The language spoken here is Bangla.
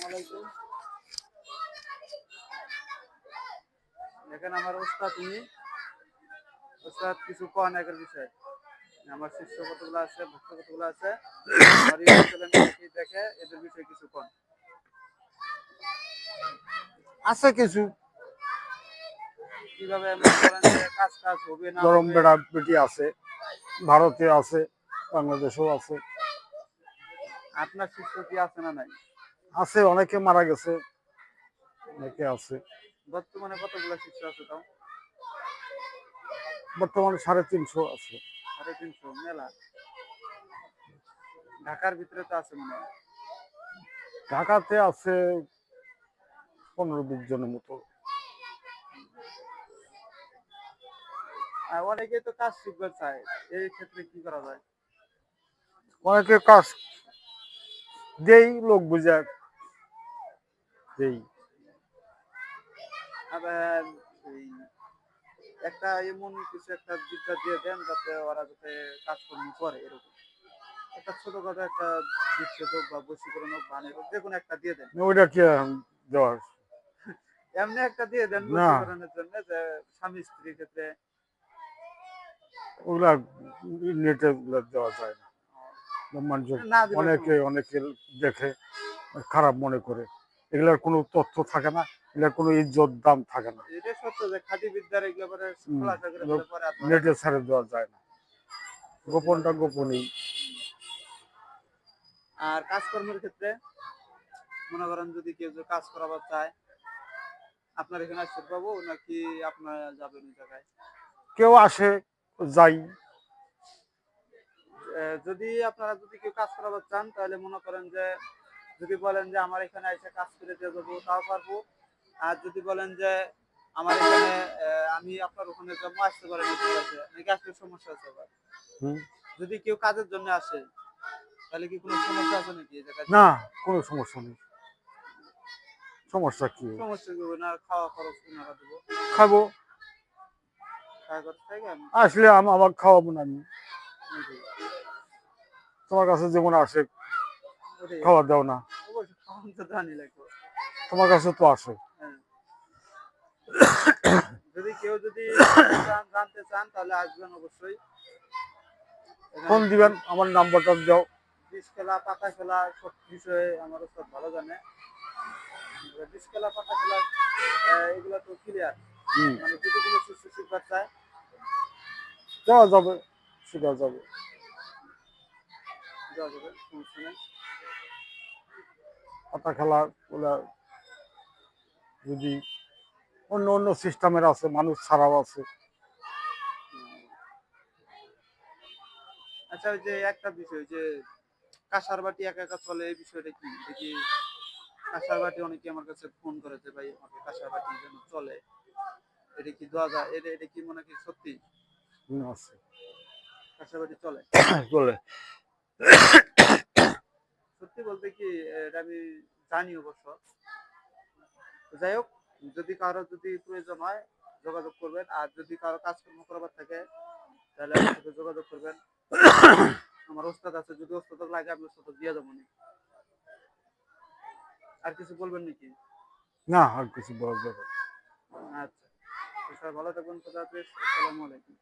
আলাইকুম। দেখেন আমার ওস্তাদ উনি ওস্তাদ কিছু কন একের বিষয়। আমার শিষ্য কতগুলো আছে ভক্ত কতগুলো আছে? দেখে এদের বিষয়ে কিছু কন। আছে কিছু। কীভাবে কাজ কাজ হবে না গরম বেড়া বেটি আছে ভারতে আছে বাংলাদেশেও আছে। আপনার শিষ্য কি আছে না নাই? আছে অনেকে মারা গেছে অনেকে আছে। বর্তমানে কতগুলো শিষ্য আছে তাও? বর্তমানে সাড়ে তিনশো আছে। সাড়ে তিনশো মেলা। ঢাকার ভিতরে তো আছে মনে ঢাকাতে আছে পনেরো বিশ জনের মতো। অনেকে তো কাজ শিখতে চায় এই ক্ষেত্রে কি করা যায়? অনেকে কাজ দেই লোক বুঝে এই একটা এমন কিছু একটা বিদ্যা দিয়ে দেন যাতে ওরা যাতে কাজকর্ম করে এরকম। একটা ছোটখাটো একটা বিচ্ছেদ হোক বা বসীকরণ হোক বানের হোক যে কোনো একটা দিয়ে দেন। ওইটা কি দেওয়ার? এমনি একটা দিয়ে দেন না। বসীকরণের জন্য যে স্বামী স্ত্রীর ক্ষেত্রে ওগুলা নেটে দেওয়া যায় না। অনেকে অনেকে দেখে খারাপ মনে করে। এগুলার কোনো তথ্য থাকে না এগুলার কোনো ইজ্জত দাম থাকে না। এটা সত্য যে খাঁটি বিদ্যার এগুলো পরে হুম, খোলাসা করে লোক- দিলে পরে আপনারা- নেটে ছেড়ে দেওয়া যায় না। গোপনটা গোপনই। আর কাজকর্মের ক্ষেত্রে মনে করেন যদি কেউ যে কাজ করাবার চায় আপনার এখানে আসতে পাবো নাকি আপনার যাবেন জায়গায়? কেউ আসে যাই। যদি আপনারা যদি কেউ কাজ করাবার চান তাহলে মনে করেন যে যদি বলেন যে আমার এখানে এসে কাজ করে দিয়ে যাব তাও পারব। আর যদি বলেন যে আমার এখানে আমি আপনার ওখানে জন্ম আসতে পারেন নাকি আসতে সমস্যা আছে আবার। যদি কেউ কাজের জন্য আসে তাহলে কি কোনো সমস্যা আছে নাকি না কোনো সমস্যা নেই। সমস্যা কি? সমস্যা কি না খাওয়া খরচ ওনারা দেবো? খাব। আসলে আমার খাওয়াবো না আমি। তোমার কাছে যেমন আসে খাওয়া দাও না। তোমার কাছে তো আসে হ্যাঁ। যদি কেউ যদি জানতে চান তাহলে আসবেন অবশ্যই। ফোন দিবেন আমার নাম্বারটা দাও। বিষ খেলা পাতা খেলা সব বিষয়ে আমার সব ভালো জানে। বিষ খেলা পাতা খেলা এগুলো তো ক্লিয়ার মানে যদি কোনো সুস্থ শিখবার চায়। দেওয়া যাবে শেখা যাবে। দেওয়া যাবে সমস্যা নেই। পাতা খেলা যদি অন্য অন্য সিস্টেমের আছে মানুষ ছাড়াও আছে। আচ্ছা ওই যে একটা বিষয় যে কাঁসার বাটি একা একা চলে এই বিষয়টা কি? দেখি কাঁসার বাটি অনেকে আমার কাছে ফোন করেছে ভাই আমাকে কাঁসার বাটি যেন চলে। এটা কি দেওয়া যায়? এটা এটা কি মনে কি সত্যি? কাঁসার বাটি চলে। বলে সত্যি বলতে কি এটা আমি জানি অবশ্য। যাই হোক যদি কারও যদি প্রয়োজন হয় যোগাযোগ করবেন। আর যদি কারও কাজকর্ম করবার থাকে তাহলে আমার সাথে যোগাযোগ করবেন। আমার ওস্তাদ আছে যদি ওস্তাদ লাগে আমি ওস্তাদ দিয়ে দেবো। আর কিছু বলবেন নাকি? না আর কিছু বলা যাবে আচ্ছা। ভালো থাকবেন খোদা হাফেজ। আসসালামু আলাইকুম।